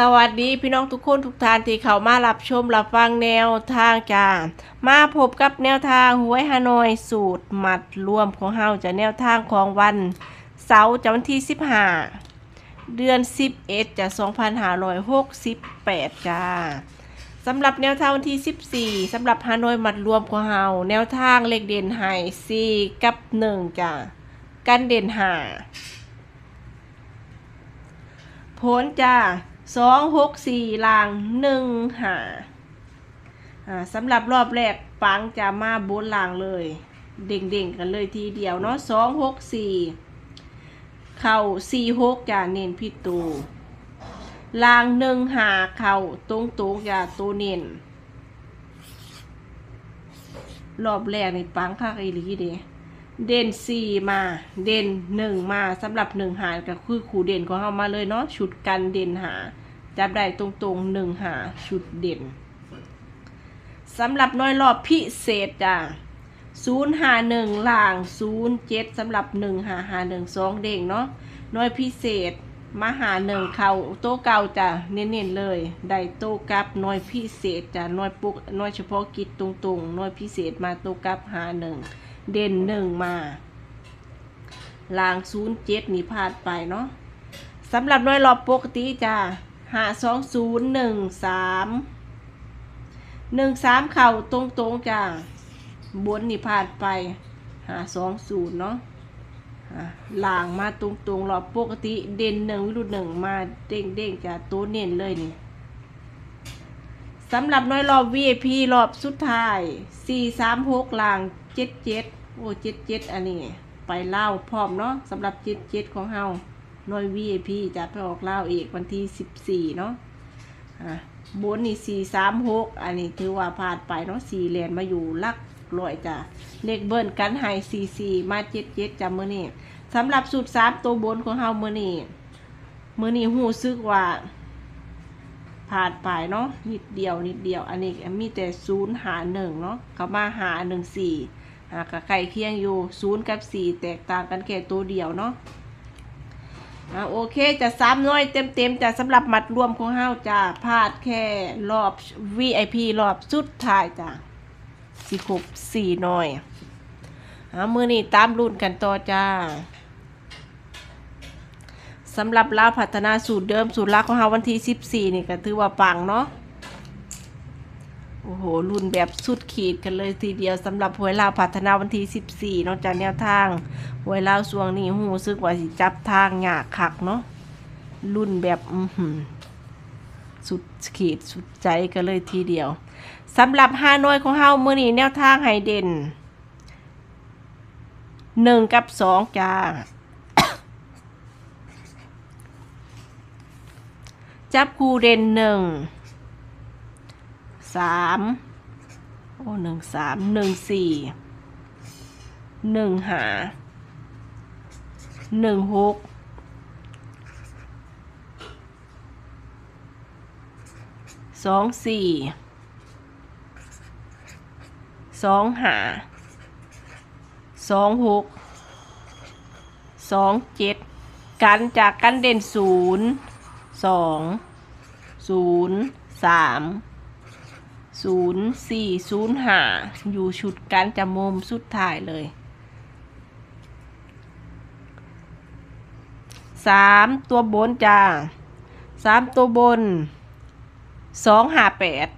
สวัสดีพี่น้องทุกคนทุกท่านที่เข้ามารับชมรับฟังแนวทางจ้ามาพบกับแนวทางหวยฮานอยสูตรหมัดรวมของเฮาจะแนวทางของวัน เสาร์จะวันที่ 15 เดือน 11จะ2568 จ้าสำหรับแนวทางวันที่ 14 สำหรับฮานอยหมัดรวมของเฮาแนวทางเลขเด่นไฮ4กับ 1 จ้ากันเด่น5ผลจ้า สองหกสี่ลางหนึ่งหาอ่สำหรับรอบแรกปังจะมาบนลางเลย เด่งๆกันเลยทีเดียวเนาะสองหกสี่เข่าสี่หกจะเน้นพิตูลางหนึ่งหาเข่าตรงตรงจะตัวเน้นรอบแรกในปังคักอีลีเด้ เด่นสี่มา เด่นหนึ่งมาสำหรับหนึ่งหาก็คือขู่เด่นของเรามาเลยเนาะชุดกันเด่นหา จับได้ตรงๆหนึ่งหาชุดเด่นสำหรับน้อยรอบพิเศษจ้ะศูนย์หาหนึ่งล่างศูนย์เจ็ดสำหรับหนึ่งหาหาหนึ่งสองเด้งเนาะน้อยพิเศษมาหาหนึ่งเขาโต๊ะเก่าจ้ะเน้นๆเลยได้โต๊ะกับน้อยพิเศษจ้ะน้อยปุกน้อยเฉพาะกิจตรงๆน้อยพิเศษมาโต๊ะกับหาหนึ่ง เด่นหนึ่งมาลางศูนย์เจ็ดนี่พลาดไปเนาะสำหรับหน่วยรอบปกติจ้าหาสองศูนย์หนึ่งสามหนึ่งสามเข่าตรงตรงๆจ้าบนนี่พลาดไปหาสองศูนย์เนาะอะลางมาตรงตรงๆรอบปกติเด่นหนึ่งวิรุณหนึ่งมาเด้งเด้งๆจ้าตัวเน้นเลยนี่ สำหรับน้อยรอบ VIP รอบสุดท้าย 436ลาง 77 โอ้77 อันนี้ ไปเล่าพร้อมเนาะสำหรับ 77 ของเฮาน้อย VIP จะไปออกเล่าอีกวันที่ 14 เนาะอะบนนี่ 436 อันนี้ถือว่าพลาดไปเนาะ4เหรียญมาอยู่ลักลอยจ้ะเลขเบิ้ลกันไฮ44 มา 77จำมื้อนี้สำหรับสูตร3ตัวบนของเฮามื้อนี้มื้อนี้ฮู้ซึกว่า ผ่านไปเนาะนิดเดียวนิดเดียว อันนี้มีแต่ศูนย์หาหนึ่งเนาะเขามาหาหนึ่งสี่หากับไก่เคียงอยู่ศูนย์กับสี่แตกต่างกันแค่ตัวเดียวเนาะอ่าโอเคจะซ้ำน้อยเต็มเต็มจะสำหรับมัดรวมของเฮาจะพลาดแค่รอบ VIP รอบสุดท้ายจ้ะสี่ครบสี่หน่อยอ่ามือนี้ตามรุ่นกันต่อจ้า สำหรับลาวพัฒนาสูตรเดิมสูตรลักของเราวันที่ 14 นี่ก็ถือว่าปังเนาะ โอ้โหรุ่นแบบสุดขีดกันเลยทีเดียวสำหรับหวยลาวพัฒนาวันที่ 14นอกจากแนวทางหวยลาวสวงนี่หูซึกว่าสิจับทางยากคักเนาะ รุ่นแบบอือหือสุดขีดสุดใจกันเลยทีเดียวสำหรับฮานอยของเฮามือนี้แนวทางไฮเด่นหนึ่งกับสองจ้า จับคู่เด่นหนึ่งสามโอ้หนึ่งสามหนึ่งสี่หนึ่งหาหนึ่งหกสองสี่สองหาสองหกสองเจ็ดกันจากกันเด่นศูนย์ สองศูนย์สามศูนย์สี่ศูนย์ห้าอยู่ชุดกันจมุมสุดท้ายเลยสามตัวบนจ้าสามตัวบนสองห้าแปด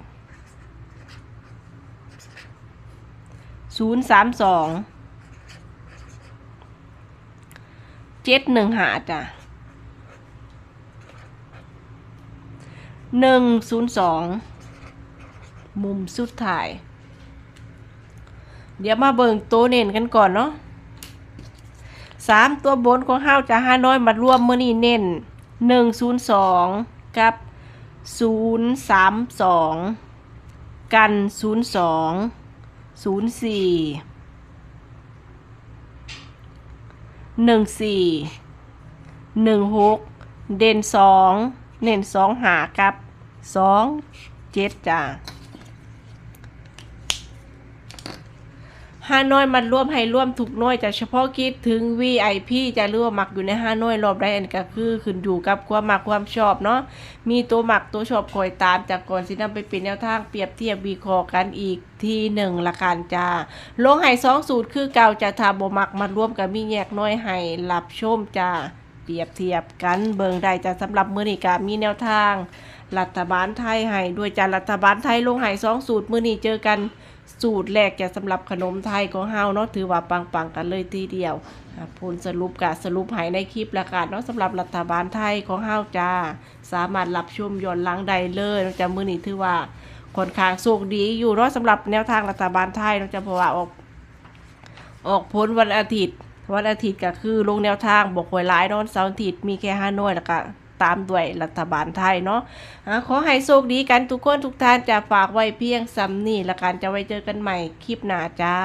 ศูนย์สามสองเจ็ดหนึ่งหาจ้ะ หนึ่งศูนย์สองมุมสุดท้าย เดี๋ยวมาเบิ่งตัวเน้นกันก่อนเนาะสามตัวบนของเฮาจะห้าน้อยมารวมเมื่อนี้เน้นหนึ่งศูนย์สองกับศูนย์สามสองกันศูนย์สองศูนย์สี่หนึ่งสี่หนึ่งหกเด่นสอง เน้นสองหากับสองเจ็ดจ้าห้าน้อยมันร่วมให้ร่วมทุกน้อยจะเฉพาะคิดถึง VIP จะเรือว่ามักอยู่ในห้าน้อยรอบใดอันก็คือขึ้นอยู่กับความหมักความชอบเนาะมีตัวหมักตัวชอบคอยตามจากก่อนสินำไปเป็นแนวทางเปรียบเทียบวิเคราะห์กันอีกทีหนึ่งละกันจ้าลงให้สองสูตรคือเก่าจะทำบ่มักมารวมกับมีแยกน้อยให้รับชมจ้า เปรียบเทียบกันเบิงได้จะสำหรับมือนี้ก็มีแนวทาง รัฐบาลไทยให้ด้วยจานรัฐบาลไทยลงให้สองสูตรมือนี้เจอกันสูตรแรกจะสำหรับขนมไทยของเฮาเนาะถือว่าปังๆกันเลยทีเดียวผลสรุปกะสรุปให้ในคลิปละกันเนาะสำหรับรัฐบาลไทยของเฮาจ้า สามารถรับชมย้อนหลังได้เลยนาะจ้ะมือนี้ถือว่าค่อนข้างโชคดีอยู่เนาะสำหรับแนวทางรัฐบาลไทยเนาจะเพราะว่าออกออกพ้นวันอาทิตย์ วันอาทิตย์ก็คือลงแนวทางบอกหวยร้ายเนอนเสาร์อาทิตย์มีแค่ห้าหน่วยแล้วก็ตามด้วยรัฐบาลไทยเนาะขอให้โชคดีกันทุกคนทุกท่านจะฝากไว้เพียงซ้ำนี่ละกันจะไว้เจอกันใหม่คลิปหน้าจ้า